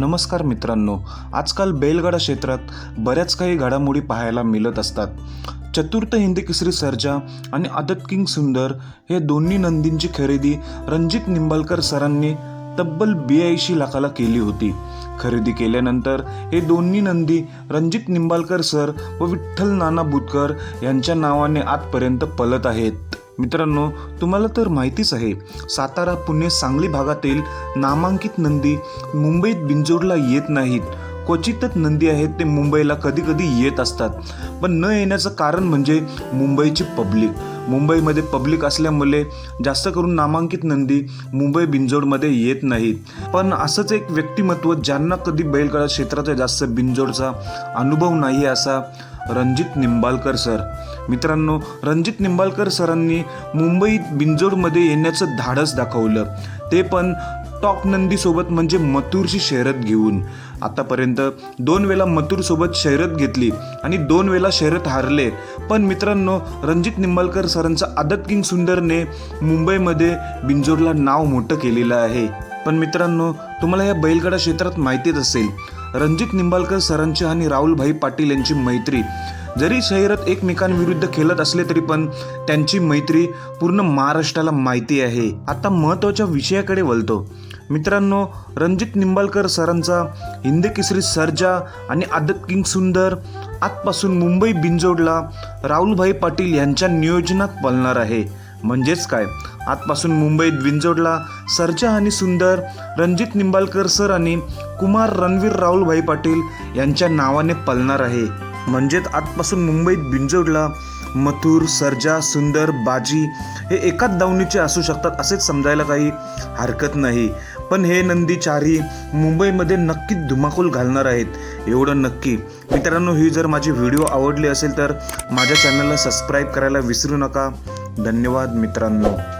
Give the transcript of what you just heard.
नमस्कार मित्रांनो आजकाल बैलगाडा क्षेत्रात बऱ्याच काही घडामोडी पाहायला मिळत असतात. चतुर्थ हिंदी केसरी सर्जा आणि आदत किंग सुंदर हे दोन्ही नंदींची खरेदी रणजित निंबाळकर सरांनी तब्बल ब्याऐंशी लाखाला केली होती. खरेदी केल्यानंतर हे दोन्ही नंदी रणजित निंबाळकर सर व विठ्ठल नाना बुतकर यांच्या नावाने आजपर्यंत पलत आहेत. मित्रांनो तुम्हाला तर माहितीच आहे सातारा पुणे सांगली भागातील नामांकित नंदी मुंबईत बिंजोडला येत नाहीत. क्वचितच नंदी आहेत ते मुंबईला कधी कधी येत असतात. पण न येण्याचं कारण म्हणजे मुंबईची पब्लिक. मुंबईमध्ये पब्लिक असल्यामुळे जास्त करून नामांकित नंदी मुंबई बिंजोडमध्ये येत नाहीत. पण असंच एक व्यक्तिमत्व ज्यांना कधी बैलगाडा क्षेत्राचा जास्त बिंजोडचा अनुभव नाही असा रणजित निंबाळकर सर. मित्रांनो रणजित निंबाळकर सरांनी मुंबईत बिंजोडमध्ये येण्याचं धाडस दाखवलं. ते पण टॉप नंदीसोबत म्हणजे मथुरची शर्यत घेऊन. आतापर्यंत दोन वेळा मथुरसोबत शर्यत घेतली आणि दोन वेळा शर्यत हारले. पण मित्रांनो रणजित निंबाळकर सरांचं आदत किंग सुंदरने मुंबईमध्ये बिंजोडला नाव मोठं केलेलं आहे. पण मित्रांनो तुम्हाला या बैलगाडा क्षेत्रात माहितीच असेल रणजित निंबाळकर सरांची आणि राहुलभाई पाटील यांची मैत्री. जरी शहरात एकमेकांविरुद्ध खेळत असले तरी पण त्यांची मैत्री पूर्ण महाराष्ट्राला माहिती आहे. आता महत्त्वाच्या विषयाकडे वळतो. मित्रांनो रणजित निंबाळकर सरांचा हिंदी केसरी सर्जा आणि आदत किंग सुंदर आजपासून मुंबई बिंजोडला राहुलभाई पाटील यांच्या नियोजनात पळणार आहे. म्हणजेच काय? आजपासून मुंबईत विंजोडला सर्जा आणि सुंदर रणजित निंबाळकर सर आणि कुमार रणवीर राहुलभाई पाटील यांच्या नावाने पलणार आहे. म्हणजेच आजपासून मुंबईत बिंजोडला मथुर सर्जा सुंदर बाजी हे एकाच दावणीचे असू शकतात असेच समजायला काही हरकत नाही. पण हे नंदी चारही मुंबईमध्ये नक्की धुमाकूल घालणार आहेत. एवढं नक्की. मित्रांनो ही जर माझी व्हिडिओ आवडली असेल तर माझ्या चॅनलला सबस्क्राईब करायला विसरू नका. धन्यवाद मित्रांनो.